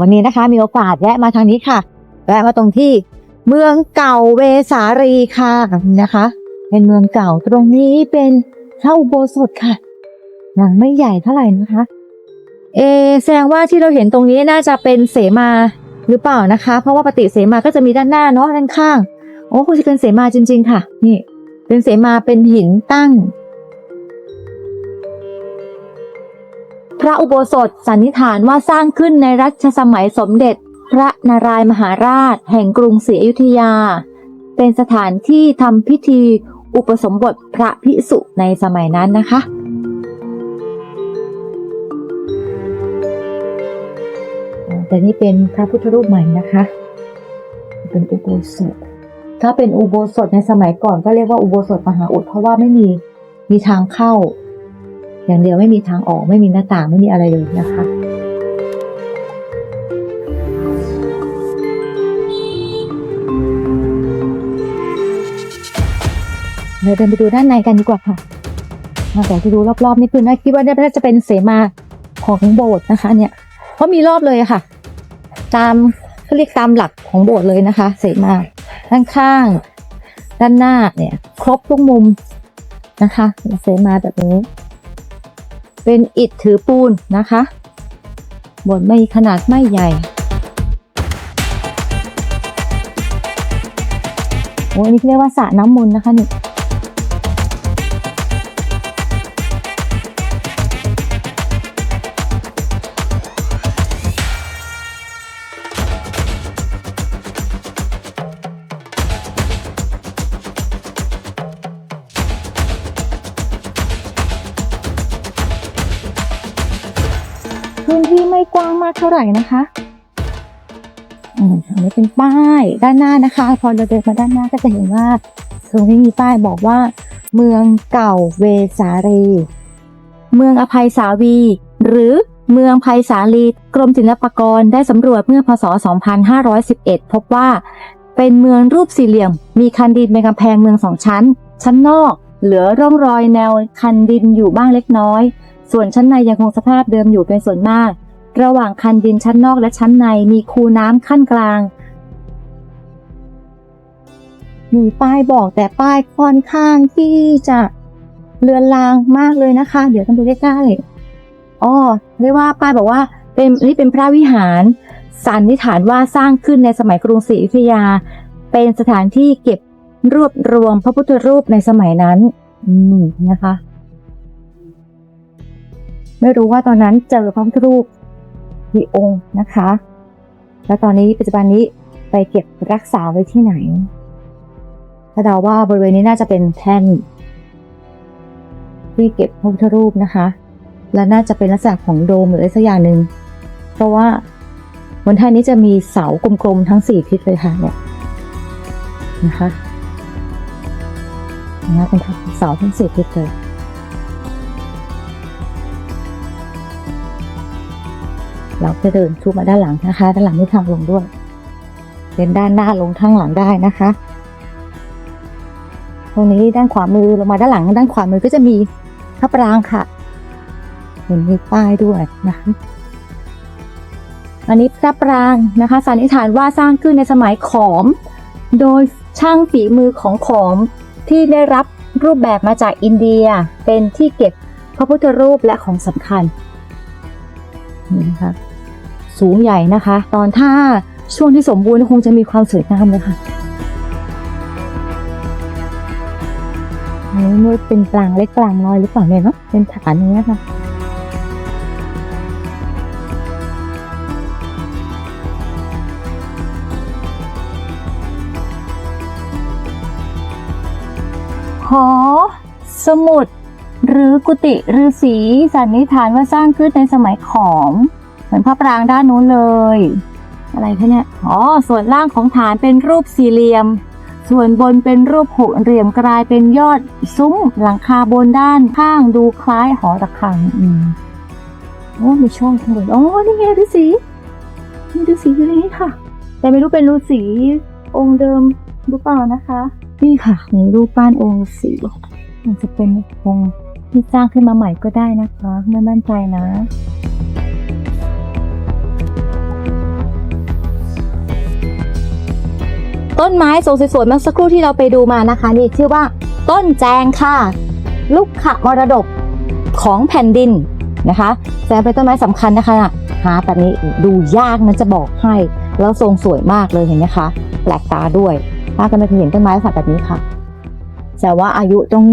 วันนี้นะคะมีโอกาสแวะมาทางนี้ค่ะแวะมาตรงที่เมืองเก่าเวสารีค่ะนะคะ เป็นเมืองเก่าตรงนี้เป็นพระอุโบสถค่ะหลังไม่ใหญ่เท่าไหร่นะคะ เอะแสดงว่าที่เราเห็นตรงนี้น่าจะเป็นเสมาหรือเปล่านะคะ เพราะว่าปฏิเสมาก็จะมีด้านหน้าเนาะด้านข้าง โอ้คงจะเป็นเสมาจริง ๆ ค่ะ นี่ เป็นเสมาเป็นหินตั้ง พระอุโบสถสันนิษฐานว่าสร้างขึ้นในรัชสมัยสมเด็จ พระนารายมหาราช แห่งกรุงศรีอยุธยา เป็นสถานที่ทำพิธีอุปสมบทพระภิกษุในสมัยนั้นนะคะแต่นี่เป็นพระพุทธรูปใหม่นะคะ เป็นอุโบสถ ถ้าเป็นอุโบสถในสมัยก่อนก็เรียกว่าอุโบสถมหาอุดเพราะว่าไม่มีมีทางเข้า อย่างเดียวไม่มีทางออกไม่มีหน้าต่างไม่มีอะไรเลยนะคะเราเดินไปดูด้านในกันดีกว่าค่ะมาแต่ที่ดูรอบๆนี่คือน่าคิดว่าน่าจะเป็นเสมาของโบสถ์นะคะ เนี่ยเพราะมีรอบเลยค่ะ ตามเขาเรียกตามหลักของโบสถ์เลยนะคะ เสมาด้านข้าง ด้านหน้าเนี่ย ครบทุกมุมนะคะ เสมาแบบนี้ เป็นอิฐถือปูนนะคะบสถ์ไม่ขนาดไม่ใหญ่โอ้ยนี่เรียกว่าสระน้ำมนต์นะคะนี่ กว้างมากเท่าไหร่นะคะอันนี้เป็นป้ายด้านหน้านะคะ พอเราเดินมาด้านหน้าก็จะเห็นว่า ตรงนี้มีป้ายบอกว่า เมืองเก่าเวสาลี เมืองอภัยสาวี หรือเมืองภัยสาลีกรมศิลปากรได้สำรวจเมื่อพศ 2511 พบว่า เป็นเมืองรูปสี่เหลี่ยม มีคันดินเป็นกำแพงเมืองสองชั้น ชั้นนอก เหลือร่องรอยแนวคันดินอยู่บ้างเล็กน้อย ส่วนชั้นในยังคงสภาพเดิมอยู่เป็นส่วนมาก ระหว่างคันดินชั้นนอกและชั้นในมีคูน้ำขั้นกลาง มีป้ายบอกแต่ป้ายค่อนข้างที่จะเลือนลางมากเลยนะคะ เดี๋ยวต้องดูใกล้ๆอ๋อเรียกว่าป้ายบอกว่าเป็นนี่เป็นพระวิหารสันนิษฐานว่าสร้างขึ้นในสมัยกรุงศรีอยุธยา เป็นสถานที่เก็บรวบรวมพระพุทธรูปในสมัยนั้น อืมนะคะ ไม่รู้ว่าตอนนั้นเจอพระพุทธรูป กี่องค์นะคะ แล้วตอนนี้ปัจจุบันนี้ไปเก็บรักษาไว้ที่ไหนถ้าเดาว่าบริเวณนี้น่าจะเป็นแท่น ที่เก็บพระพุทธรูปนะคะ และน่าจะเป็นลักษณะของโดมหรืออะไรสักอย่างหนึ่งเพราะว่าบนแท่นนี้จะมีเสากลมๆทั้งสี่ทิศเลยค่ะเนี่ยนะคะนะเป็นเสาทั้งสี่ทิศเลย เราจะเดินทูมาด้านหลังนะคะ ด้านหลังมีทางลงด้วยเป็นด้านหน้าลงทางหลังได้นะคะ ตรงนี้ด้านขวามือลงมาด้านหลัง ด้านขวามือก็จะมีพระปรางค่ะเห็นมีป้ายด้วยนะคะอันนี้พระปรางนะคะสันนิษฐานว่าสร้างขึ้นในสมัยขอม โดยช่างฝีมือของขอมที่ได้รับรูปแบบมาจากอินเดีย เป็นที่เก็บพระพุทธรูปและของสำคัญนี่นะคะ สูงใหญ่นะคะ ตอนถ้าช่วงที่สมบูรณ์คงจะมีความสวยงามเลยค่ะนี่มันเป็นปรางเล็กปรางน้อยหรือเปล่าเนี่ยเนาะเป็นฐานอย่างเงี้ยค่ะหอสมุด หรือกุฏิฤาษีสันนิษฐานว่าสร้างขึ้นในสมัยขอม เหมือนพระปรางด้านนู้นเลย อะไรคะเนี่ย อ๋อ ส่วนล่างของฐานเป็นรูปสี่เหลี่ยม ส่วนบนเป็นรูปหุเหลี่ยมกลายเป็นยอดซุ้มหลังคาบนด้านข้างดูคล้ายหอระฆัง อืมโอ้มีช่องข้างบนอ๋อนี่ไงฤาษีมีฤาษีอยู่ในนี้ค่ะ แต่ไม่รู้เป็นฤาษีองค์เดิมหรือเปล่านะคะ นี่ค่ะมีรูปปั้นองค์ฤาษีมันจะเป็นองค์ที่สร้างขึ้นมาใหม่ก็ได้นะคะ ไม่มั่นใจนะ ต้นไม้ทรงสวยๆเมื่อสักครู่ที่เราไปดูมานะคะ นี่ชื่อว่า ต้นแจงค่ะ ลูกขะมรดกของแผ่นดินนะคะแจงเป็นต้นไม้สำคัญนะคะหาแบบนี้ดูยากนะจะบอกให้ แล้วทรงสวยมากเลยเห็นไหมคะแปลกตาด้วยป้าก็ไม่เคยเห็นต้นไม้ลักษณะแบบนี้ค่ะ แต่ว่าอายุต้อง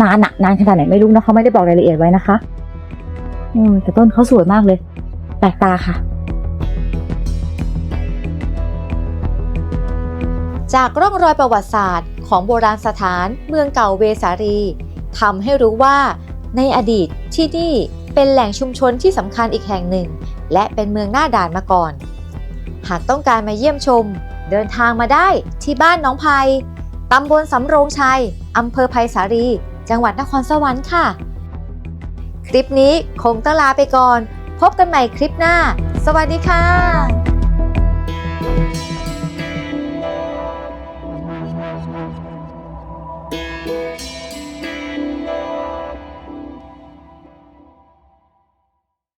นานอะนานขนาดไหนไม่รู้นะเขาไม่ได้บอกรายละเอียดไว้นะคะ อืมแต่ต้นเขาสวยมากเลย แปลกตาค่ะ จากร่องรอยประวัติศาสตร์ของโบราณสถานเมืองเก่าเวสาลีทำให้รู้ว่า ในอดีตที่นี่เป็นแหล่งชุมชนที่สำคัญอีกแห่งหนึ่ง และเป็นเมืองหน้าด่านมาก่อน หากต้องการมาเยี่ยมชม เดินทางมาได้ที่บ้านน้องไพตำบลสำโรงชัยอำเภอไพศาลีจังหวัดนครสวรรค์ค่ะ คลิปนี้คงต้องลาไปก่อน พบกันใหม่คลิปหน้า สวัสดีค่ะ